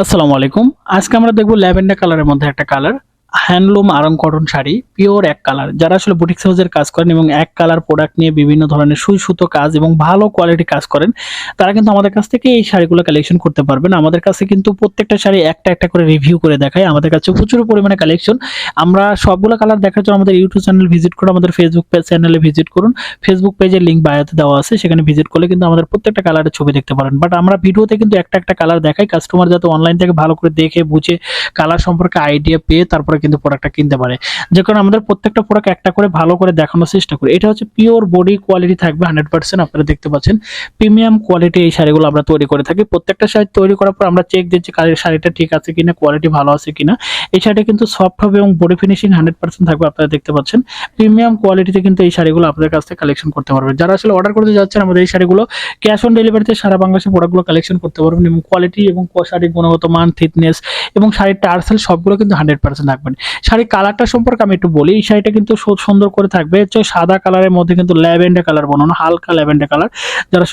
আসসালামু আলাইকুম। আজকে আমরা দেখব ল্যাভেন্ডার কালারের মধ্যে একটা colour. Handloom Aarong cotton sari, pure এক কালার। যারা আসলে বুটিক হাউসের কাজ করেন এবং এক কালার প্রোডাক্ট নিয়ে বিভিন্ন ধরনের সুই সুতো কাজ এবং ভালো কোয়ালিটি কাজ করেন, তারা কিন্তু আমাদের কাছ থেকে এই শাড়িগুলো কালেকশন করতে পারবেন। আমাদের কাছে কিন্তু প্রত্যেকটা শাড়ি একটা একটা করে রিভিউ করে দেখায় আমাদের কাছে প্রচুর পরিমাণে কালেকশন আমরা সবগুলো কালার দেখার জন্য আমাদের ইউটিউব চ্যানেল ভিজিট করুন আমাদের ফেসবুক পেজ চ্যানেলে ভিজিট করুন। ফেসবুক পেজের লিঙ্ক বায়োতে দেওয়া আছে। সেখানে ভিজিট করলে কিন্তু আমাদের প্রত্যেকটা কালারের ছবি দেখতে পারেন। বাট আমরা ভিডিওতে কিন্তু একটা একটা কালার দেখাই। কাস্টমার যাতে অনলাইন থেকে ভালো করে দেখে, বুঝে কালার সম্পর্কে আইডিয়া পেয়ে তারপরে কিন্তু প্রোডাক্টটা কিনতে পারে। যে কারণে আমাদের প্রত্যেকটা প্রোডাক্ট একটা করে ভালো করে দেখানোর চেষ্টা করি। এটা হচ্ছে পিওর বডি কোয়ালিটি থাকবে হান্ড্রেড পার্সেন্ট আপনারা দেখতে পাচ্ছেন। প্রিমিয়াম কোয়ালিটি এই শাড়িগুলো আমরা তৈরি করে থাকি। প্রত্যেকটা শাড়ি তৈরি করার পর আমরা চেক দিচ্ছি শাড়িটা ঠিক আছে কিনা কোয়ালিটি ভালো আছে কিনা। এই শাড়িটা কিন্তু সফট হবে এবং বডি ফিনিশিং হান্ড্রেড পার্সেন্ট থাকবে, আপনারা দেখতে পাচ্ছেন। প্রিমিয়াম কোয়ালিটিতে কিন্তু এই শাড়িগুলো আপনাদের কাছ থেকে কালেকশন করতে পারবেন। যারা আসলে অর্ডার করতে যাচ্ছেন, আমাদের এই শাড়িগুলো ক্যাশ অন ডেলিভারিতে সারা বাংলাদেশে প্রোডাক্টগুলো কালেকশন করতে পারবেন। এবং কোয়ালিটি এবং শাড়ির গুণগত মান থিকনেস এবং শাড়ির টার্সেল সবগুলো কিন্তু হান্ড্রেড পার্সেন্ট থাকবেন শাড়ির কালারটা সম্পর্কে আমি একটু বলি, এই শাড়িটা কিন্তু সুন্দর করে থাকবে। সাদা কালারের মধ্যে কিন্তু ল্যাভেন্ডার কালার বানানো হালকা ল্যাভেন্ডার কালার। যারা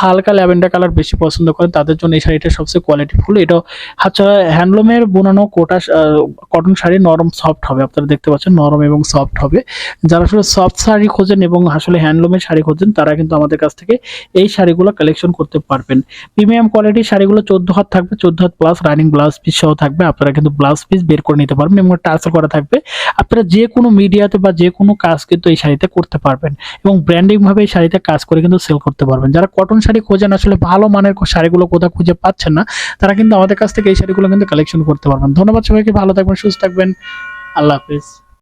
হালকা ল্যাভেন্ডার কালার বেশি পছন্দ করেন তাদের জন্য এই শাড়িটা সবচেয়ে কোয়ালিটিফুল এটা হচ্ছে হ্যান্ডলুমের বোনানো কোটা কটন শাড়ি নরম সফট হবে, আপনারা দেখতে পাচ্ছেন নরম এবং সফট হবে। যারা আসলে সফট শাড়ি খোঁজেন এবং আসলে হ্যান্ডলুমের শাড়ি খোঁজেন, তারা কিন্তু আমাদের কাছ থেকে এই শাড়িগুলো কালেকশন করতে পারবেন। প্রিমিয়াম কোয়ালিটির শাড়িগুলো চোদ্দ হাত থাকবে, চোদ্দ had plus running blouse piece সহ থাকবে, আপনারা কিন্তু ব্লাউজ পিস বের করে নিতে পারবেন এবং টার্সেল করা থাকবে। আপনারা যে কোনো মিডিয়াতে বা যে কোনো কাজ কিন্তু এই শাড়িতে করতে পারবেন এবং ব্র্যান্ডিংভাবে এই শাড়িতে কাজ করে কিন্তু সেল করতে পারবেন। যারা কটন শাড়ি খোঁজেন আসলে ভালো মানের শাড়িগুলো কোথাও খুঁজে পাচ্ছেন না। তারা কিন্তু আমাদের কাছ থেকে এই শাড়িগুলো কিন্তু কালেকশন করতে পারবেন। ধন্যবাদ সবাইকে, ভালো থাকবেন, সুস্থ থাকবেন। আল্লাহ হাফিজ।